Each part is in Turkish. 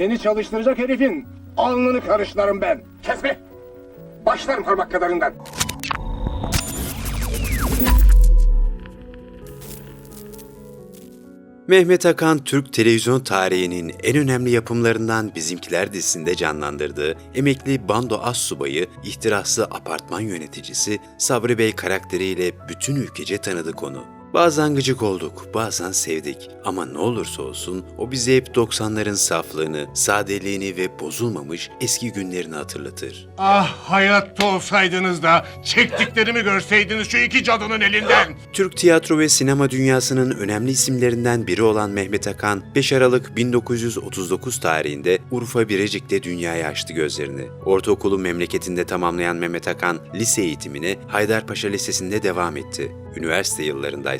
Seni çalıştıracak herifin alnını karışlarım ben. Kesme. Başlarım parmak kadarından. Mehmet Akan, Türk televizyon tarihinin en önemli yapımlarından Bizimkiler dizisinde canlandırdığı emekli bando as subayı, ihtiraslı apartman yöneticisi Sabri Bey karakteriyle bütün ülkece tanıdı konu. Bazen gıcık olduk, bazen sevdik ama ne olursa olsun o bize hep 90'ların saflığını, sadeliğini ve bozulmamış eski günlerini hatırlatır. Ah hayatta olsaydınız da çektiklerimi görseydiniz şu iki cadının elinden. Türk tiyatro ve sinema dünyasının önemli isimlerinden biri olan Mehmet Akan, 5 Aralık 1939 tarihinde Urfa Birecik'te dünyaya açtı gözlerini. Ortaokulu memleketinde tamamlayan Mehmet Akan, lise eğitimine Haydarpaşa Lisesi'nde devam etti. Üniversite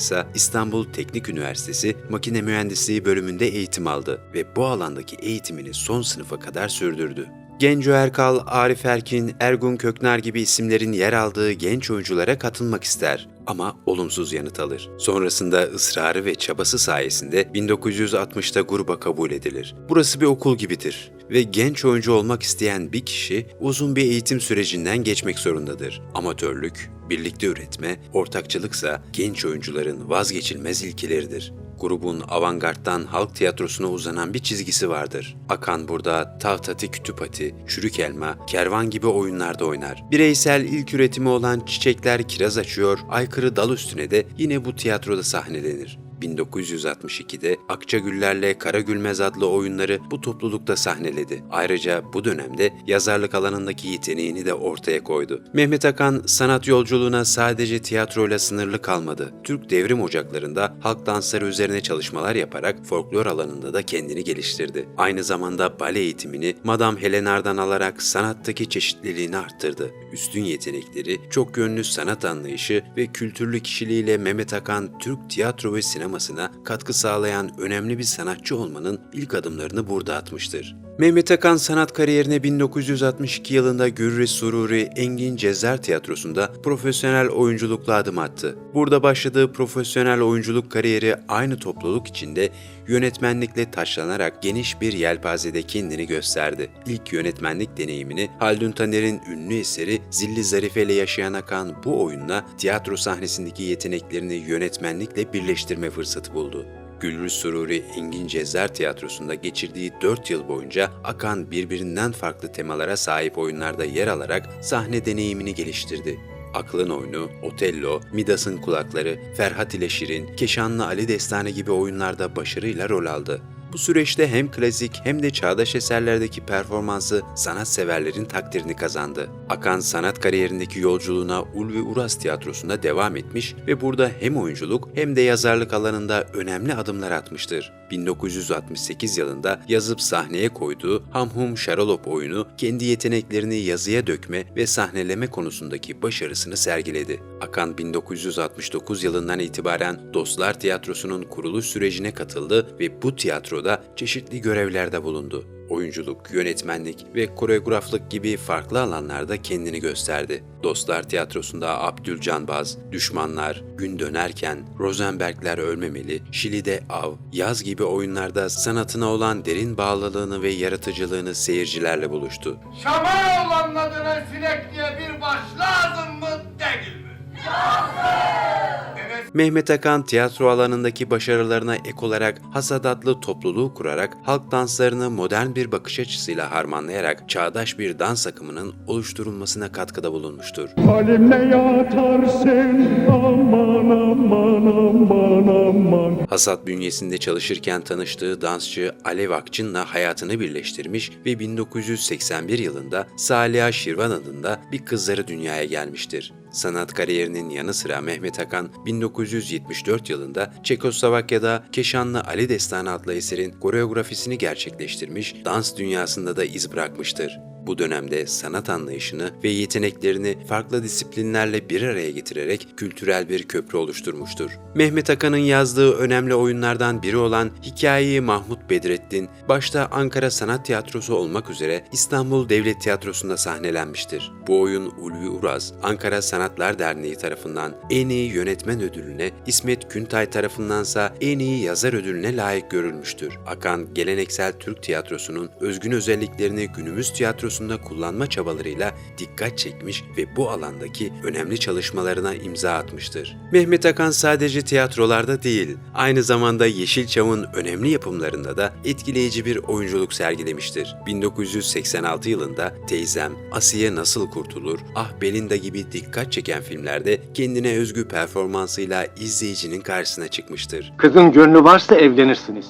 yıllarındaysa İstanbul Teknik Üniversitesi Makine Mühendisliği bölümünde eğitim aldı ve bu alandaki eğitimini son sınıfa kadar sürdürdü. Genco Erkal, Arif Erkin, Ergun Köknar gibi isimlerin yer aldığı genç oyunculara katılmak ister ama olumsuz yanıt alır. Sonrasında ısrarı ve çabası sayesinde 1960'ta gruba kabul edilir. Burası bir okul gibidir ve genç oyuncu olmak isteyen bir kişi uzun bir eğitim sürecinden geçmek zorundadır. Amatörlük, birlikte üretme, ortakçılıksa genç oyuncuların vazgeçilmez ilkeleridir grubun avantgardtan halk tiyatrosuna uzanan bir çizgisi vardır. Akan burada Tavtati Kütüphati, Çürük Elma, Kervan gibi oyunlarda oynar. Bireysel ilk üretimi olan Çiçekler Kiraz Açıyor, Aykırı Dal Üstüne de yine bu tiyatroda sahnelenir. 1962'de Akçagüllerle Karagülmez adlı oyunları bu toplulukta sahneledi. Ayrıca bu dönemde yazarlık alanındaki yeteneğini de ortaya koydu. Mehmet Akan sanat yolculuğuna sadece tiyatroyla sınırlı kalmadı. Türk devrim ocaklarında halk dansları üzerine çalışmalar yaparak folklor alanında da kendini geliştirdi. Aynı zamanda bale eğitimini Madame Helenar'dan alarak sanattaki çeşitliliğini arttırdı. Üstün yetenekleri, çok yönlü sanat anlayışı ve kültürlü kişiliğiyle Mehmet Akan Türk tiyatro ve sinemasına katkı sağlayan önemli bir sanatçı olmanın ilk adımlarını burada atmıştır. Mehmet Akan sanat kariyerine 1962 yılında Gürri Sururi Engin Cezar Tiyatrosu'nda profesyonel oyunculukla adım attı. Burada başladığı profesyonel oyunculuk kariyeri aynı topluluk içinde yönetmenlikle taşlanarak geniş bir yelpazede kendini gösterdi. İlk yönetmenlik deneyimini Haldun Taner'in ünlü eseri Zilli Zarife ile yaşayan Akan bu oyunla tiyatro sahnesindeki yeteneklerini yönetmenlikle birleştirme fırsatı buldu. Gülrü Sururi Engin Cezar Tiyatrosu'nda geçirdiği 4 yıl boyunca Akan birbirinden farklı temalara sahip oyunlarda yer alarak sahne deneyimini geliştirdi. Aklın Oyunu, Otello, Midas'ın Kulakları, Ferhat ile Şirin, Keşanlı Ali Destanı gibi oyunlarda başarıyla rol aldı. Bu süreçte hem klasik hem de çağdaş eserlerdeki performansı sanatseverlerin takdirini kazandı. Akan sanat kariyerindeki yolculuğuna Ulvi Uras Tiyatrosu'nda devam etmiş ve burada hem oyunculuk hem de yazarlık alanında önemli adımlar atmıştır. 1968 yılında yazıp sahneye koyduğu Hamhum Şaralop oyunu kendi yeteneklerini yazıya dökme ve sahneleme konusundaki başarısını sergiledi. Akan 1969 yılından itibaren Dostlar Tiyatrosu'nun kuruluş sürecine katıldı ve bu tiyatroda çeşitli görevlerde bulundu. Oyunculuk, yönetmenlik ve koreograflık gibi farklı alanlarda kendini gösterdi. Dostlar Tiyatrosu'nda Abdülcan Baz, Düşmanlar, Gün Dönerken, Rosenbergler Ölmemeli, Şili'de Av, Yaz gibi oyunlarda sanatına olan derin bağlılığını ve yaratıcılığını seyircilerle buluştu. Şama olanladığına sinek diye bir baş mı değil mi? Mehmet Akan tiyatro alanındaki başarılarına ek olarak Hasadatlı topluluğu kurarak halk danslarını modern bir bakış açısıyla harmanlayarak çağdaş bir dans akımının oluşturulmasına katkıda bulunmuştur. Halimle yatarsın aman aman aman aman Hasat bünyesinde çalışırken tanıştığı dansçı Alev Akçın'la hayatını birleştirmiş ve 1981 yılında Saliha Şirvan adında bir kızları dünyaya gelmiştir. Sanat kariyerinin yanı sıra Mehmet Akan 1974 yılında Çekoslovakya'da Keşanlı Ali Destanı adlı eserin koreografisini gerçekleştirmiş, dans dünyasında da iz bırakmıştır. Bu dönemde sanat anlayışını ve yeteneklerini farklı disiplinlerle bir araya getirerek kültürel bir köprü oluşturmuştur. Mehmet Akan'ın yazdığı önemli oyunlardan biri olan Hikayeyi Mahmut Bedrettin, başta Ankara Sanat Tiyatrosu olmak üzere İstanbul Devlet Tiyatrosu'nda sahnelenmiştir. Bu oyun Ulvi Uraz, Ankara Sanatlar Derneği tarafından en iyi yönetmen ödülüne, İsmet Küntay tarafındansa en iyi yazar ödülüne layık görülmüştür. Akan, geleneksel Türk tiyatrosunun özgün özelliklerini günümüz tiyatrosunda kullanma çabalarıyla dikkat çekmiş ve bu alandaki önemli çalışmalarına imza atmıştır. Mehmet Akan sadece tiyatrolarda değil, aynı zamanda Yeşilçam'ın önemli yapımlarında da etkileyici bir oyunculuk sergilemiştir. 1986 yılında Teyzem, Asiye Nasıl Kurtulur, Ah Belinda gibi dikkat çeken filmlerde kendine özgü performansıyla izleyicinin karşısına çıkmıştır. Kızın gönlü varsa evlenirsiniz.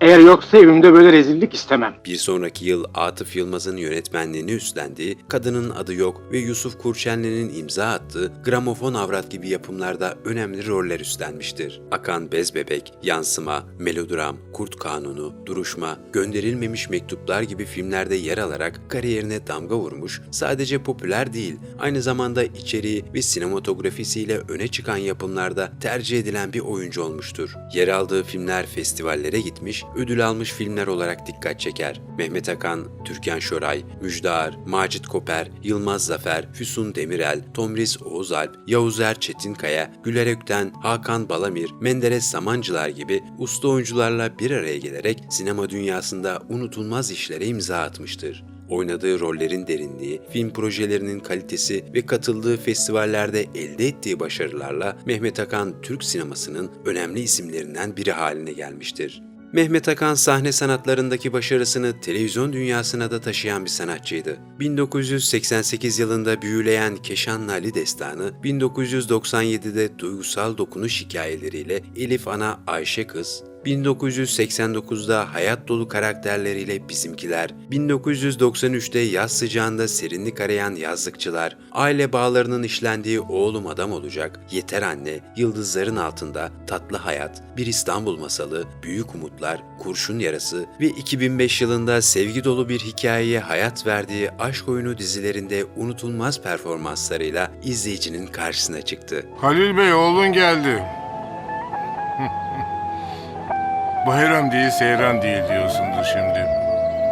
Eğer yoksa evimde böyle rezillik istemem. Bir sonraki yıl Atıf Yılmaz'ın yönetmenliğini üstlendiği Kadının Adı Yok ve Yusuf Kurçenli'nin imza attığı Gramofon Avrat gibi yapımlarda önemli roller üstlenmiştir. Akan Bez Bebek, Yansıma, Melodram, Kurt Kanunu, Duruşma, Gönderilmemiş Mektuplar gibi filmlerde yer alarak kariyerine damga vurmuş, sadece popüler değil, aynı zamanda içeriği ve sinematografisiyle öne çıkan yapımlarda tercih edilen bir oyuncu olmuştur. Yer aldığı filmler festivallere gitmiş, ödül almış filmler olarak dikkat çeker. Mehmet Akan, Türkan Şoray, Müjdar, Macit Koper, Yılmaz Zafer, Füsun Demirel, Tomris Oğuzalp, Yavuzer Çetinkaya, Güler Ökten, Hakan Balamir, Menderes Samancılar gibi usta oyuncularla bir araya gelerek sinema dünyasında unutulmaz işlere imza atmıştır. Oynadığı rollerin derinliği, film projelerinin kalitesi ve katıldığı festivallerde elde ettiği başarılarla Mehmet Akan Türk sinemasının önemli isimlerinden biri haline gelmiştir. Mehmet Akan sahne sanatlarındaki başarısını televizyon dünyasına da taşıyan bir sanatçıydı. 1988 yılında büyüleyen Keşan Ali Destanı, 1997'de duygusal dokunuş hikayeleriyle Elif Ana Ayşe Kız, 1989'da hayat dolu karakterleriyle Bizimkiler, 1993'te yaz sıcağında serinlik arayan yazlıkçılar, aile bağlarının işlendiği Oğlum Adam Olacak, Yeter Anne, Yıldızların Altında, Tatlı Hayat, Bir İstanbul Masalı, Büyük Umutlar, Kurşun Yarası ve 2005 yılında sevgi dolu bir hikayeye hayat verdiği aşk oyunu dizilerinde unutulmaz performanslarıyla izleyicinin karşısına çıktı. Halil Bey oğlun geldi. Bayram değil seyran değil diyorsundur şimdi.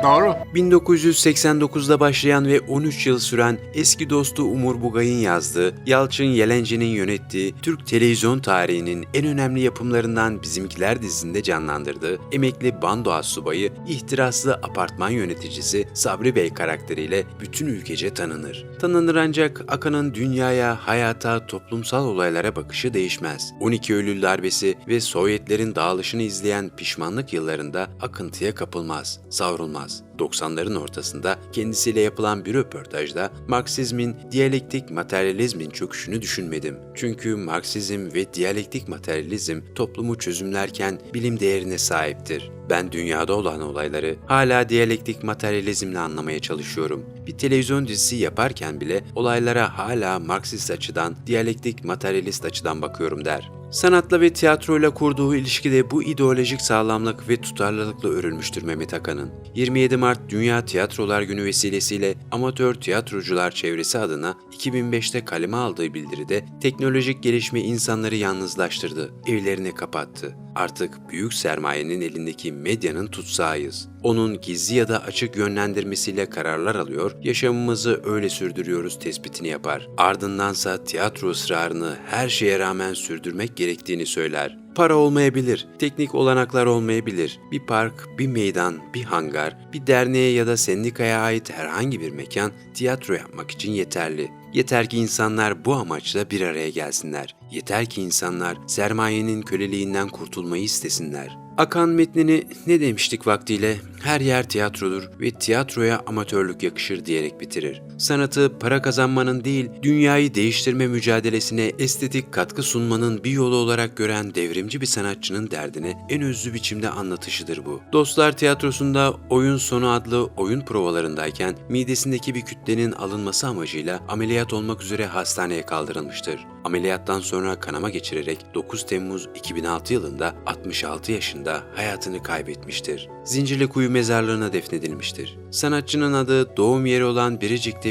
Doğru. 1989'da başlayan ve 13 yıl süren eski dostu Umur Bugay'ın yazdığı, Yalçın Yelenci'nin yönettiği Türk televizyon tarihinin en önemli yapımlarından Bizimkiler dizisinde canlandırdığı emekli bando astsubayı, ihtiraslı apartman yöneticisi Sabri Bey karakteriyle bütün ülkece tanınır. Tanınır ancak Akan'ın dünyaya, hayata, toplumsal olaylara bakışı değişmez. 12 Eylül darbesi ve Sovyetlerin dağılışını izleyen pişmanlık yıllarında akıntıya kapılmaz, savrulmaz. Jesus. 90'ların ortasında kendisiyle yapılan bir röportajda Marksizmin diyalektik materyalizmin çöküşünü düşünmedim. Çünkü Marksizm ve diyalektik materyalizm toplumu çözümlerken bilim değerine sahiptir. Ben dünyada olan olayları hala diyalektik materyalizmle anlamaya çalışıyorum. Bir televizyon dizisi yaparken bile olaylara hala Marksist açıdan, diyalektik materyalist açıdan bakıyorum der. Sanatla ve tiyatroyla kurduğu ilişkide bu ideolojik sağlamlık ve tutarlılıkla örülmüştür Mehmet Akan'ın. 27 Mart Dünya Tiyatrolar Günü vesilesiyle amatör tiyatrocular çevresi adına 2005'te kaleme aldığı bildiride teknolojik gelişme insanları yalnızlaştırdı, evlerini kapattı. Artık büyük sermayenin elindeki medyanın tutsağıyız. Onun gizli ya da açık yönlendirmesiyle kararlar alıyor, yaşamımızı öyle sürdürüyoruz tespitini yapar. Ardındansa tiyatro ısrarını her şeye rağmen sürdürmek gerektiğini söyler. Para olmayabilir, teknik olanaklar olmayabilir. Bir park, bir meydan, bir hangar, bir derneğe ya da sendikaya ait herhangi bir mekan tiyatro yapmak için yeterli. Yeter ki insanlar bu amaçla bir araya gelsinler. Yeter ki insanlar sermayenin köleliğinden kurtulmayı istesinler. Akan metnini ne demiştik vaktiyle? Her yer tiyatrodur ve tiyatroya amatörlük yakışır diyerek bitirir. Sanatı para kazanmanın değil, dünyayı değiştirme mücadelesine estetik katkı sunmanın bir yolu olarak gören devrimci bir sanatçının derdine en özlü biçimde anlatışıdır bu. Dostlar Tiyatrosu'nda Oyun Sonu adlı oyun provalarındayken midesindeki bir kütlenin alınması amacıyla ameliyat olmak üzere hastaneye kaldırılmıştır. Ameliyattan sonra kanama geçirerek 9 Temmuz 2006 yılında 66 yaşında hayatını kaybetmiştir. Zincirlikuyu mezarlığına defnedilmiştir. Sanatçının adı doğum yeri olan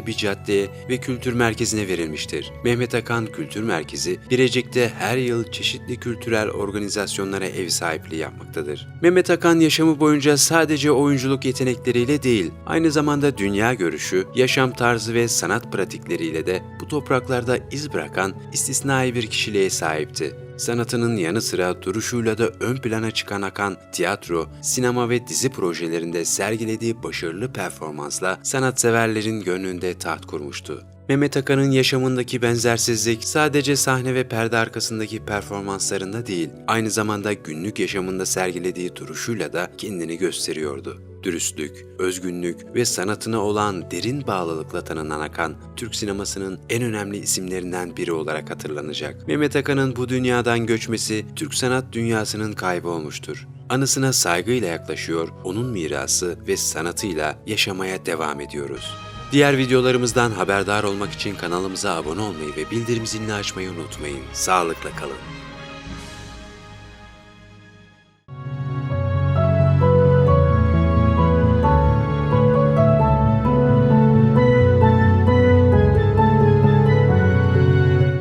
Bir caddeye ve kültür merkezine verilmiştir. Mehmet Akan Kültür Merkezi, Birecik'te her yıl çeşitli kültürel organizasyonlara ev sahipliği yapmaktadır. Mehmet Akan yaşamı boyunca sadece oyunculuk yetenekleriyle değil, aynı zamanda dünya görüşü, yaşam tarzı ve sanat pratikleriyle de bu topraklarda iz bırakan istisnai bir kişiliğe sahipti. Sanatının yanı sıra duruşuyla da ön plana çıkan Akan, tiyatro, sinema ve dizi projelerinde sergilediği başarılı performansla sanatseverlerin gönlünde taht kurmuştu. Mehmet Akan'ın yaşamındaki benzersizlik sadece sahne ve perde arkasındaki performanslarında değil, aynı zamanda günlük yaşamında sergilediği duruşuyla da kendini gösteriyordu. Dürüstlük, özgünlük ve sanatına olan derin bağlılıkla tanınan Akan, Türk sinemasının en önemli isimlerinden biri olarak hatırlanacak. Mehmet Akan'ın bu dünyadan göçmesi Türk sanat dünyasının kaybı olmuştur. Anısına saygıyla yaklaşıyor, onun mirası ve sanatıyla yaşamaya devam ediyoruz. Diğer videolarımızdan haberdar olmak için kanalımıza abone olmayı ve bildirim zilini açmayı unutmayın. Sağlıkla kalın.